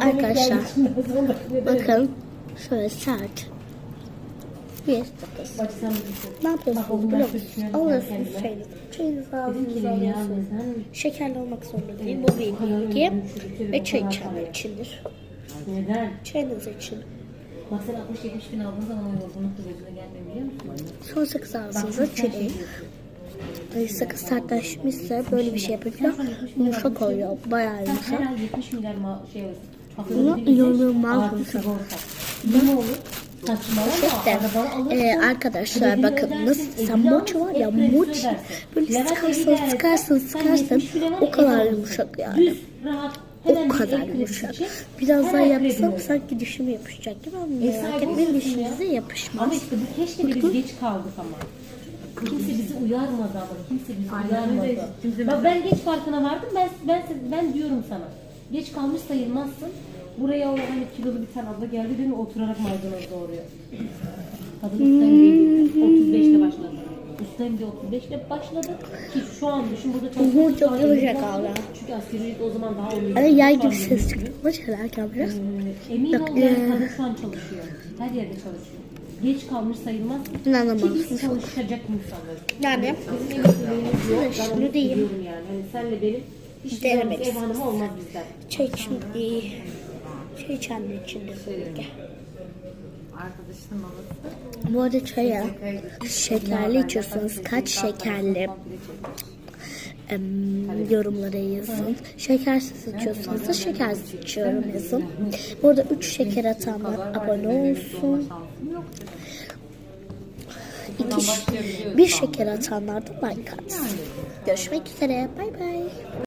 Arkadaşlar bakın şöyle sert bir. Ne yapıyorsunuz musunuz? Alıyorsunuz çayınızı. Çayınızı ağzınıza alıyorsunuz. Şekerli olmak zorunda değil. Bu bir bilgi. Ve çay içenler içindir. Neden? Çayınız için. Bak sen 60-70 bin aldığın zaman yorgunluk da gözüne gelmiyor biliyor musun? Son sakız ağzınıza çileyin. Ay sakız sertleşmişse böyle bir şey yapınca yumuşak oluyor. Bayağı yumuşak. her ay 70 milyar ma şey. Bunu inanılmaz yumuşak. Saçmalama. İşte e, arkadaşlar bakın nasıl sen moç var ya moç böyle sıkarsın sıkarsın sıkarsın 70 bin lira o kadar yumuşak yani. O kadar yumuşak. Biraz daha yapsam sanki dişime yapışacak gibi ama Ev merak etmeyin dişinize yapışmaz. Ama işte bu keşke biz geç kaldık ama. Kimse bizi uyarmadı ama kimse bizi uyarmadı. Bak ben geç farkına vardım. Ben ben ben diyorum sana. Geç kalmış sayılmazsın. Buraya o hani kilolu bir tane abla geldi değil mi? Oturarak maydanoz doğuruyor. Kadın üstten değil. 35'te başladı. Üstten de 35'te başladı. Ki şu an düşün burada çok Uhu, çok yumuşak abla. Çünkü ücret o zaman daha uygun. Hani yay gibi ses çıktı. Ama çalarken biraz. ee, Emin ol yani ee, kadın şu an çalışıyor. Her yerde çalışıyor. Geç kalmış sayılmaz. İnanamazsınız. biz çalışacak insanlarız. Yani Şunu diyeyim. yani. Hani senle benim hiç Denemek ev hanımı olmaz bizden. çay için iyi. Çay içenler için de böyle. Arkadaşının babası. Bu arada çaya şekerli içiyorsanız kaç şekerli em, yorumlara yazın. Şekersiz içiyorsanız da şekersiz içiyorum yazın. Burada 3 şeker atanlar abone olsun. İki, bir şeker atanlar da like atsın. Görüşmek üzere. Bay bay.